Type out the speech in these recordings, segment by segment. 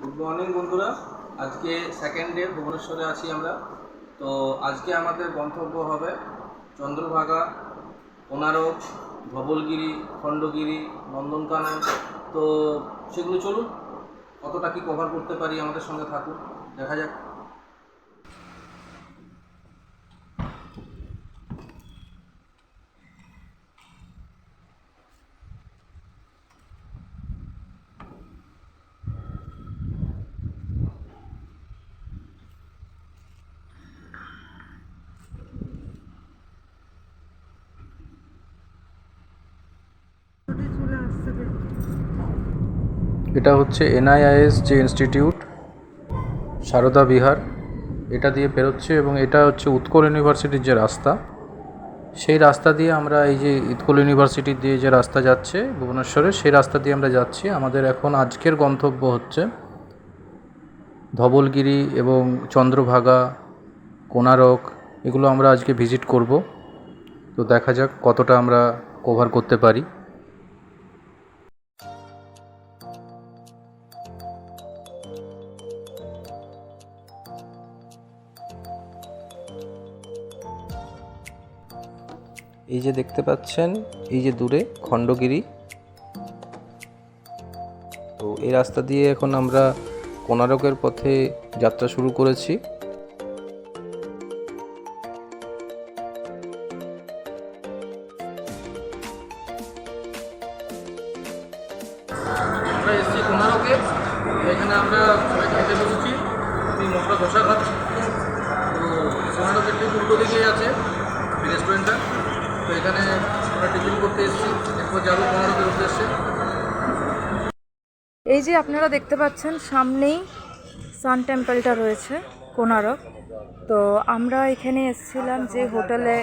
Good morning বন্ধুরা। আজকে second day ভুবনেশ্বরে আছি আমরা। তো আজকে আমাদের গন্তব্য হবে চন্দ্রভাগা কোনারক ধবলগিরি, খণ্ডগিরি, নন্দনকানন। তো সেগুলো চলুন, কতটা কি কভার করতে পারি আমাদের সঙ্গে থাকুন। দেখা যাক। এটা হচ্ছে এনআইআইএস যে ইনস্টিটিউট, সারদা বিহার। এটা দিয়ে বেরোচ্ছে এবং এটা হচ্ছে উৎকল ইউনিভার্সিটির যে রাস্তা, সেই রাস্তা দিয়ে আমরা এই যে উৎকল ইউনিভার্সিটি দিয়ে যে রাস্তা যাচ্ছে ভুবনেশ্বরে, সেই রাস্তা দিয়ে আমরা যাচ্ছি। আমাদের এখন আজকের গন্তব্য হচ্ছে ধবলগিরি এবং চন্দ্রভাগা কোনারক এগুলো আমরা আজকে ভিজিট করব। তো দেখা যাক কতটা আমরা কভার করতে পারি। এই যে দেখতে পাচ্ছেন, এই যে দূরে খণ্ডগিরি। তো এই রাস্তা দিয়ে এখন আমরা কোনারকের পথে যাত্রা শুরু করেছি। এই যে আপনারা দেখতে পাচ্ছেন, সামনেই সান টেম্পলটা রয়েছে, কোনারক। তো আমরা এখানে এসেছিলাম যে হোটেলে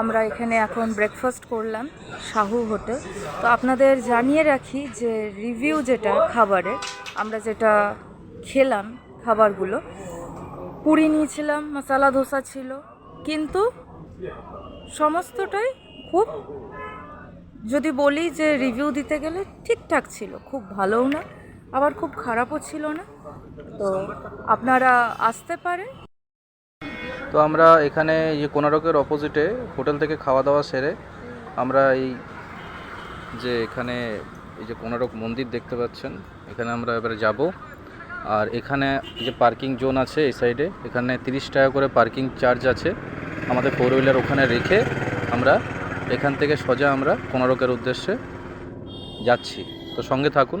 আমরা এখানে এখন ব্রেকফাস্ট করলাম শাহু হোটেল। তো আপনাদের জানিয়ে রাখি যে রিভিউ যেটা খাবারে, আমরা যেটা খেলাম খাবারগুলো, পুরি নিয়েছিলাম, মশলা ধোসা ছিল, কিন্তু সমস্তটাই খুব যদি বলি যে রিভিউ দিতে গেলে ঠিকঠাক ছিল, খুব ভালোও না। আবার খুব খারাপও ছিল না? তো আপনারা আসতে পারেন? তো আমরা এখানে যে কোনারকের অপোজিটে হোটেল থেকে খাওয়া দাওয়া সেরে আমরা এই যে এখানে এই যে কোনারক মন্দির দেখতে পাচ্ছেন, এখানে আমরা এবারে যাব। আর এখানে যে পার্কিং জোন আছে এই সাইডে, এখানে তিরিশ টাকা করে পার্কিং চার্জ আছে। আমাদের ফোর হুইলার ওখানে রেখে আমরা এখান থেকে সোজা আমরা কোনারকের উদ্দেশ্যে যাচ্ছি। তো সঙ্গে থাকুন।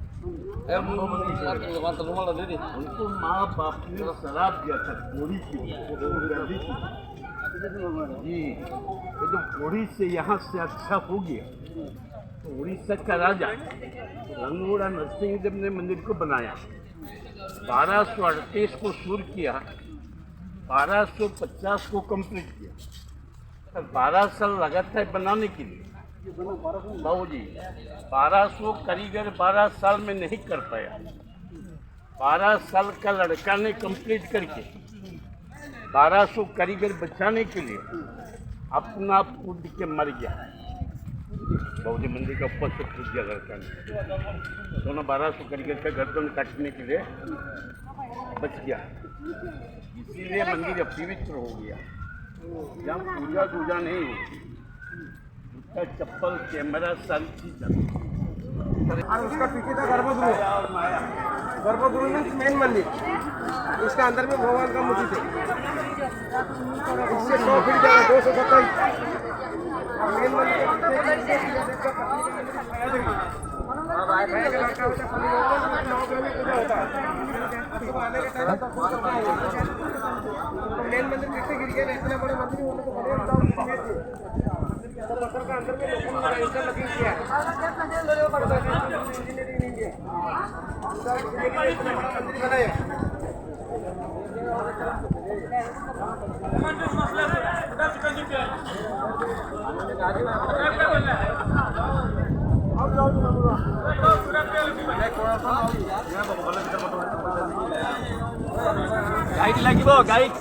उनको माँ बाप ने शराब दिया था की जी ये जो घोड़ी से यहाँ से अच्छा हो गया तो उड़ीसा का राजा रंगोड़ा नरसिंह देव ने मंदिर को बनाया बारह सौ अड़तीस को शुरू किया बारह सौ पचास को कंप्लीट किया तो बारह साल लगातार बनाने के लिए बाबू जी बारह सौ कारीगर बारह साल में नहीं कर पाया। बारह साल का लड़का ने कंप्लीट करके, बारह सौ कारीगर बचाने के लिए अपना कूद के मर गया। बाबूजी, मंदिर का ऊपर से कूद गया लड़का ने। दोनों बारह सौ कारीगर का गर्दन काटने के लिए बच गया। इसीलिए मंदिर अपवित्र हो गया। जहाँ पूजा पूजा नहीं होती उसका चप्पल, कैमरा सारी चीज़ और उसका पीछे था गर्भगृह। गर्भगृह मीन्स मेन मंदिर। इसका अंदर में भगवान का मूर्ति थे। इससे सौ फीट दो सौ सत्ताईस मेन मंदिर। मेन मंदिर गिर गया इतने बड़े मंदिर होने को बड़े पत्थर का अंदर में लोखंड मारा इसका लगी किया इंजीनियरिंग नहीं किया मंदिर बनाया গাইড লাগিব গাইড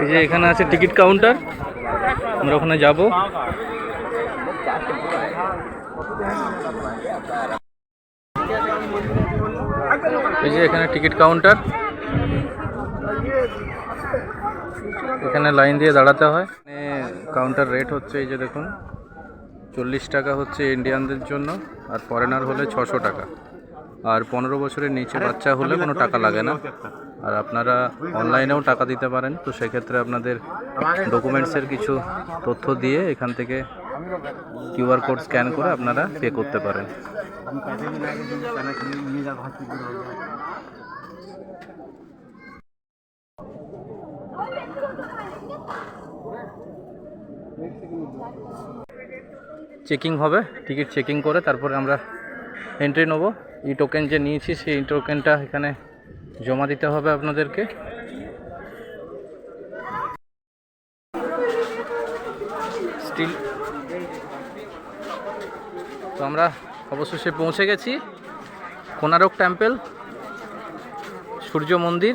এই যে এখানে আছে টিকিট কাউন্টার। আমরা ওখানে যাব। এই যে এখানে টিকিট কাউন্টার। এখানে লাইন দিয়ে দাঁড়াতে হয়। কাউন্টার রেট হচ্ছে এই যে দেখুন চল্লিশ টাকা হচ্ছে ইন্ডিয়ানদের জন্য আর ফরেনার হলে ছশো টাকা। আর পনেরো বছরের নিচে বাচ্চা হলে কোনো টাকা লাগে না। আর আপনারা অনলাইনেও টাকা দিতে পারেন তো সেক্ষেত্রে আপনাদের ডকুমেন্টসের কিছু তথ্য দিয়ে এখান থেকে কিউআর কোড স্ক্যান করে আপনারা পে করতে পারেন। চেকিং হবে টিকিট চেকিং করে তারপরে আমরা এন্ট্রি নেব। ই টোকেন যে নিয়েছি, সেই ই টোকেনটা এখানে জমা দিতে হবে আপনাদেরকে। স্টিল তো আমরা অবশেষে পৌঁছে গেছি। কোনারক টেম্পল সূর্য মন্দির।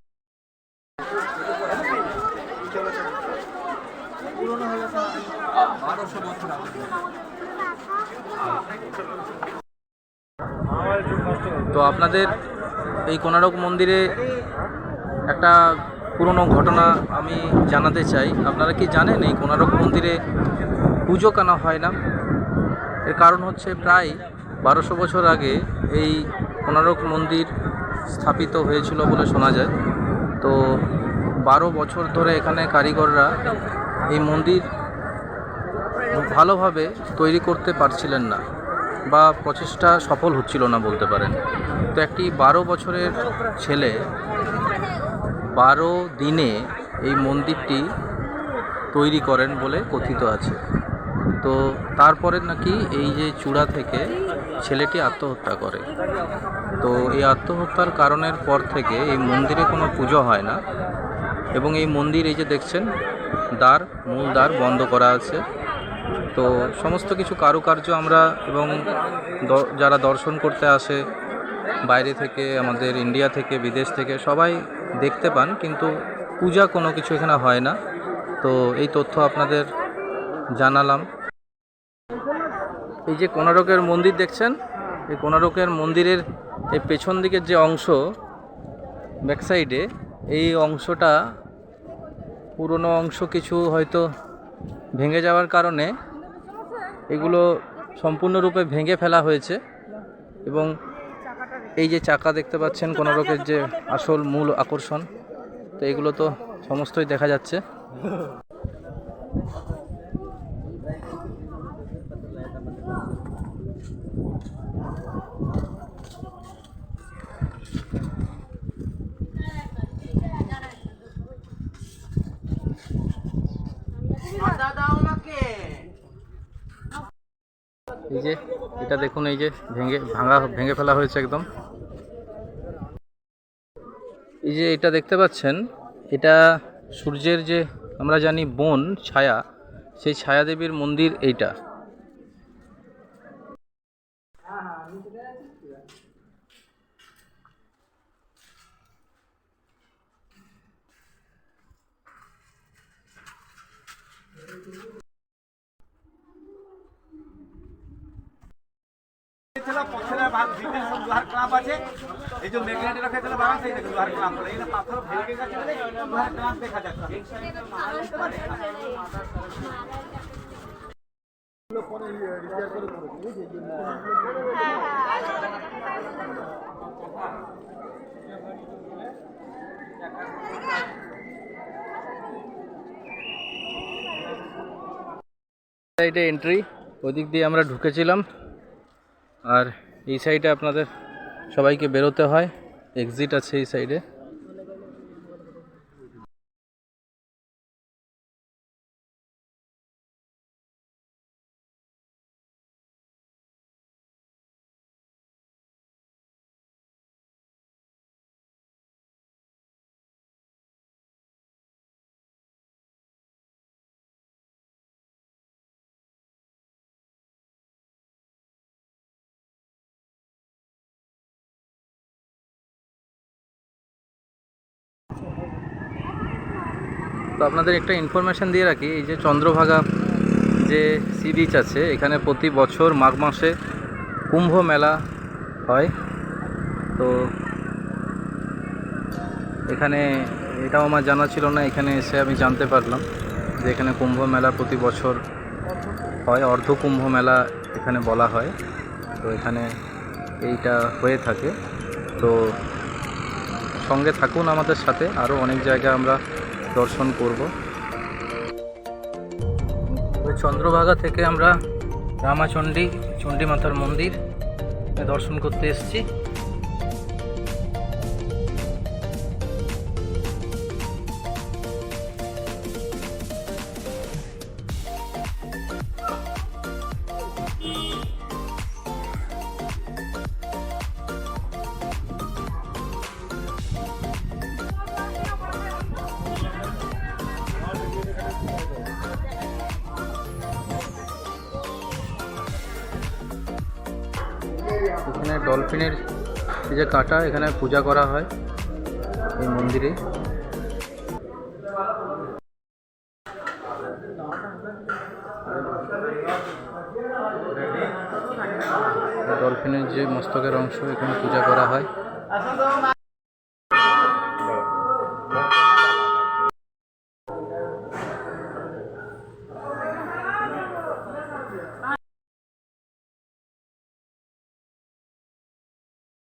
তো আপনাদের এই কোনারক মন্দিরে একটা পুরনো ঘটনা আমি জানাতে চাই। আপনারা কি জানেন এই কোনারক মন্দিরে পুজো কেন হয় না? এর কারণ হচ্ছে প্রায় বারোশো বছর আগে এই কোনারক মন্দির স্থাপিত হয়েছিল বলে শোনা যায়। তো বারো বছর ধরে এখানে কারিগররা এই মন্দির ভালোভাবে তৈরি করতে পারছিলেন না বা প্রচেষ্টা সফল হচ্ছিল না বলতে পারেন। তো একটি বারো বছরের ছেলে বারো দিনে এই মন্দিরটি তৈরি করেন বলে কথিত আছে। তো তারপরে নাকি এই যে চূড়া থেকে ছেলেটি আত্মহত্যা করে। তো এই আত্মহত্যার কারণের পর থেকে এই মন্দিরে কোনো পুজো হয় না এবং এই মন্দির এই যে দেখছেন, দ্বার, মূল দ্বার বন্ধ করা আছে। তো সমস্ত কিছু কারুকার্য আমরা এবং যারা দর্শন করতে আসে, বাইরে থেকে, আমাদের ইন্ডিয়া থেকে, বিদেশ থেকে, সবাই দেখতে পান, কিন্তু পূজা কোনো কিছু এখানে হয় না। তো এই তথ্য আপনাদের জানালাম। এই যে কোনারকের মন্দির দেখছেন? এই কোনারকের মন্দিরের এই পেছন দিকের যে অংশ, ব্যাক সাইডে, এই অংশটা পুরনো অংশ কিছু হয়তো ভেঙে যাওয়ার কারণে এগুলো সম্পূর্ণরূপে ভেঙে ফেলা হয়েছে এবং এই যে চাকা দেখতে পাচ্ছেন কোনারকের যে আসল মূল আকর্ষণ, তো এগুলো তো সমস্তই দেখা যাচ্ছে এই যে এটা দেখুন এই যে ভেঙে, ভাঙা, ভেঙে ফেলা হয়েছে একদম। এই যে এটা দেখতে পাচ্ছেন, এটা সূর্যের যে আমরা জানি বন, ছায়া, সেই ছায়া দেবীর মন্দির এইটা। ভাগ দিতে লোহার ক্লাম্প আছে। এই যে লোহার ক্লাম্প এই পাথর ভেঙে গেছে লোহার ক্লাম্প দেখা যাচ্ছে। এটা এন্ট্রি ওদিক দিয়ে আমরা ঢুকেছিলাম। আর এই সাইডে আপনাদের সবাইকে বেরোতে হয়। এক্সিট আছে এই সাইডে তো আপনাদের একটা ইনফরমেশন দিয়ে রাখি, এই যে চন্দ্রভাগা যে সি বিচ আছে, এখানে প্রতি বছর মাঘ মাসে কুম্ভ মেলা হয়। তো এখানে এটাও আমার জানা ছিল না, এখানে এসে আমি জানতে পারলাম যে এখানে কুম্ভ মেলা প্রতি বছর হয়, অর্ধ কুম্ভ মেলা এখানে বলা হয়। তো এখানে এইটা হয়ে থাকে। তো সঙ্গে থাকুন আমাদের সাথে, আরও অনেক জায়গা আমরা দর্শন করব। চন্দ্রভাগা থেকে আমরা রামাচণ্ডী চণ্ডী মাতার মন্দির দর্শন করতে এসেছি। এখানে ডলফিনের যে কাঁটা, এখানে পূজা করা হয় এই মন্দিরে। ডলফিনের যে মস্তকের অংশ, এখানে পূজা করা হয়।